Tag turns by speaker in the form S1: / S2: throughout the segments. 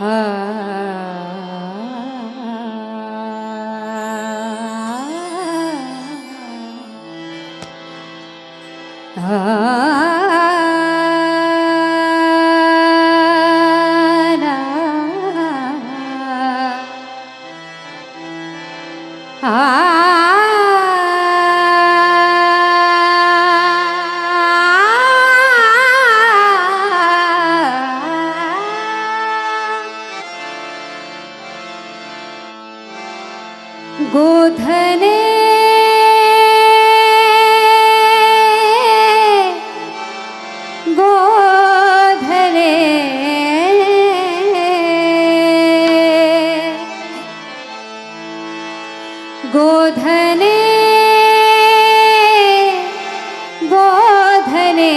S1: गोधने गोधने गोधने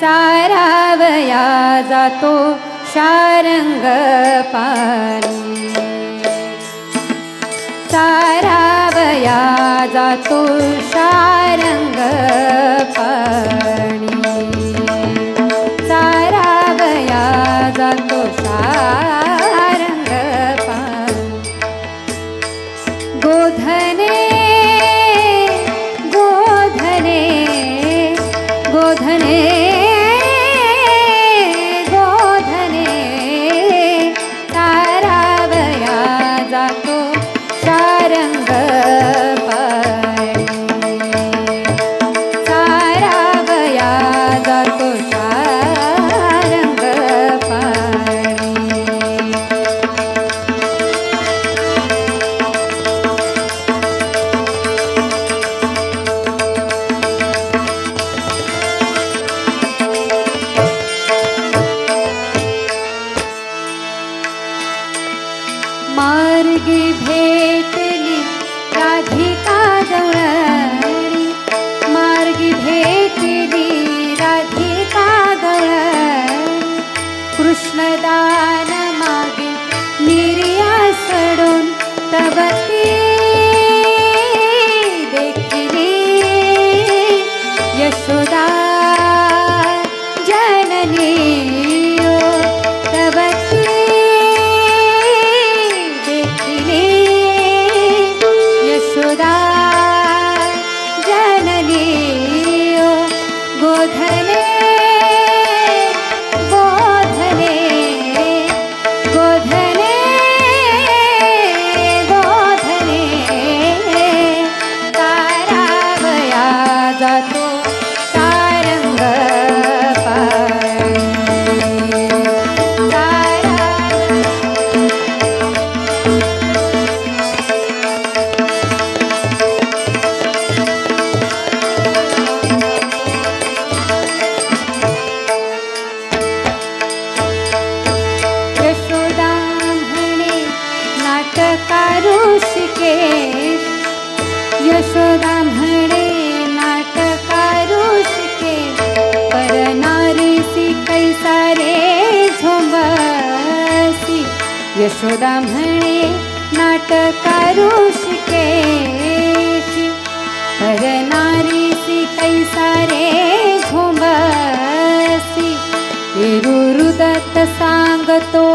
S1: सारावया जातो शारंग पाणी. सारावया जातो शारंग पाणी. यशोदा म्हणे नाटकारू शिके पर नारीसी कैसा रे झोंबसी। यशोदा म्हणे नाटकारू शिकेशी पर नारीसी कैसा रे झोंबसी। रुदत सांगतो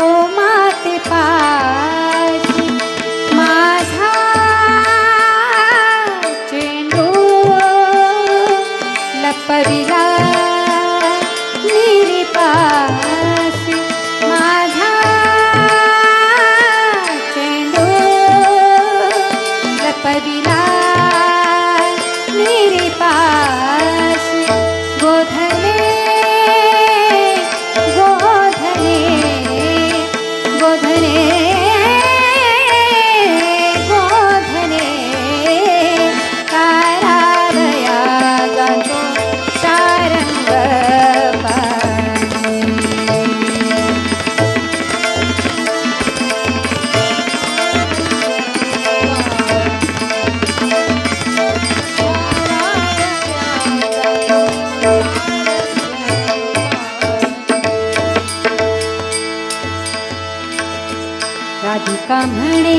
S1: म्हणे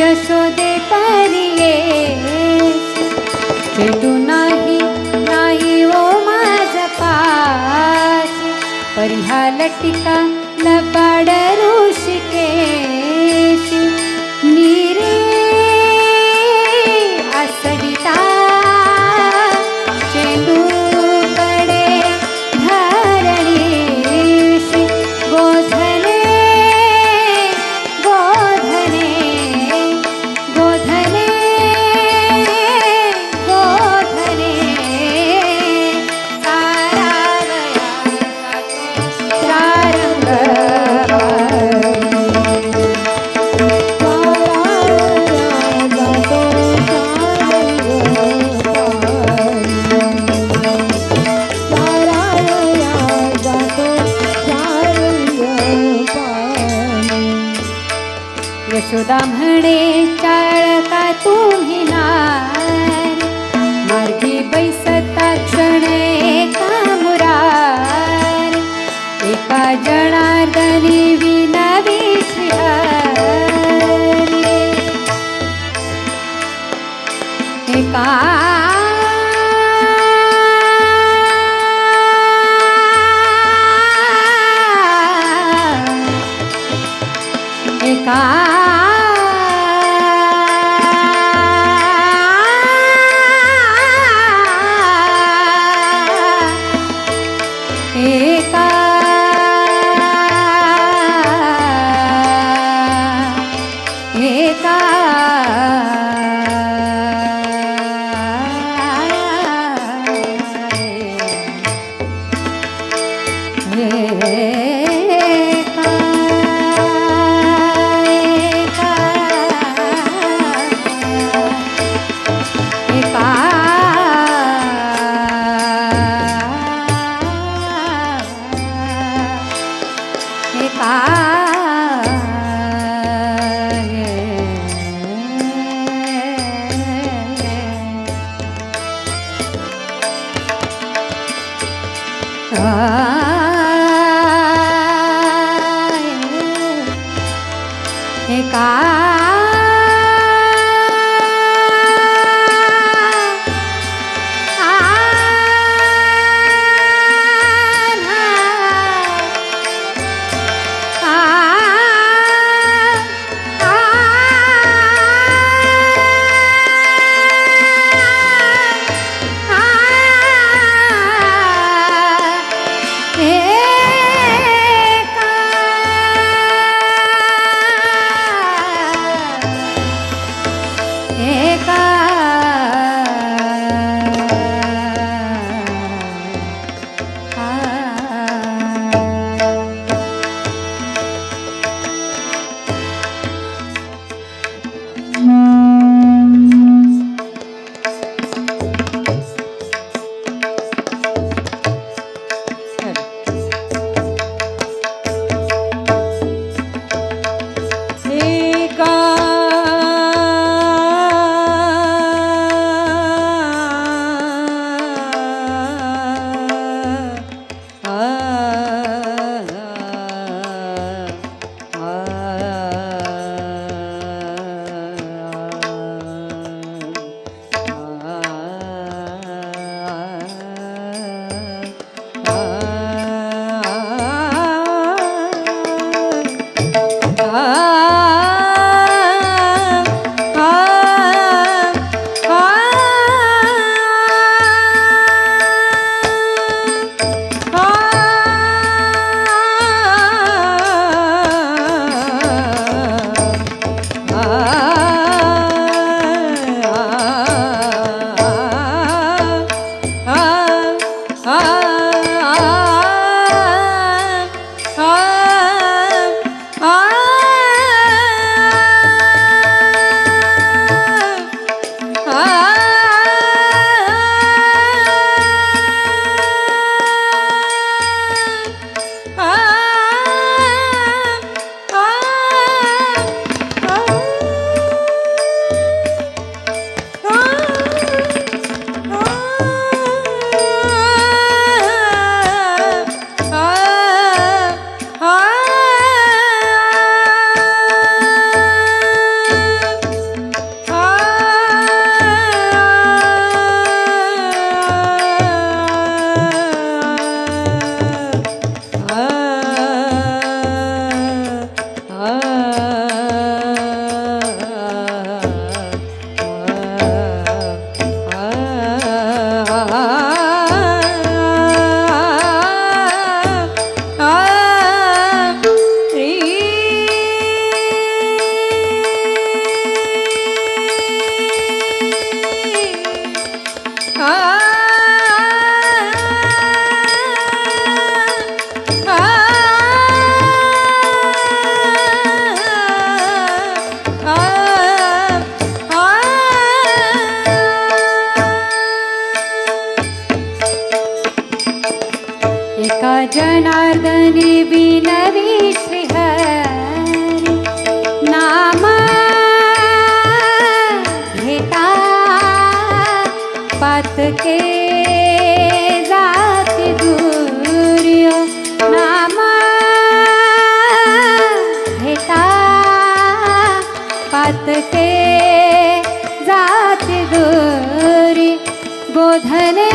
S1: यशोदे परिये. चेतू नाही नाही हो ओ माझ पास परिहाल टिका cả जनार्दने विनवी श्रीहरी नामा घेता पातके जाती दूर्य नामा घेता पातके जाती दूरी गोधने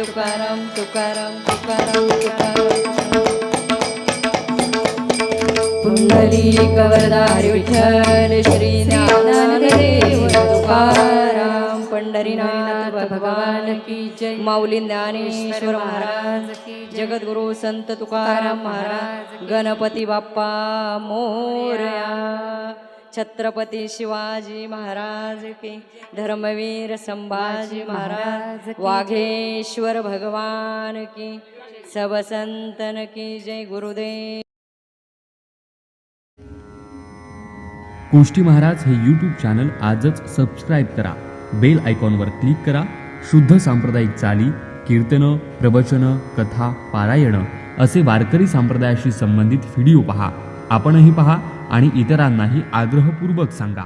S2: तुकाराम तुकाराम तुकाराम तुकाराम. तुकाराम पुंडलिक विठ्ठल श्री ज्ञानदेव तुकाराम. पंढरीनाथ भगवान की जय. माऊली ज्ञानेश्वर महाराज जगद्गुरु संत तुकाराम महाराज. गणपती बाप्पा मोरया. छत्रपती शिवाजी महाराज की धर्मवीर संभाजी महाराज वाघेश्वर भगवान की सब संतन की जय गुरुदेव.
S3: कोष्टी महाराज हे यूट्यूब चॅनल आजच सबस्क्राईब करा. बेल आयकॉनवर क्लिक करा. शुद्ध सांप्रदायिक चाली कीर्तनं प्रवचनं कथा पारायणं असे वारकरी संप्रदायाशी संबंधित व्हिडिओ पहा. आपणही पहा. आणि इतरांनाही आग्रहपूर्वक सांगा.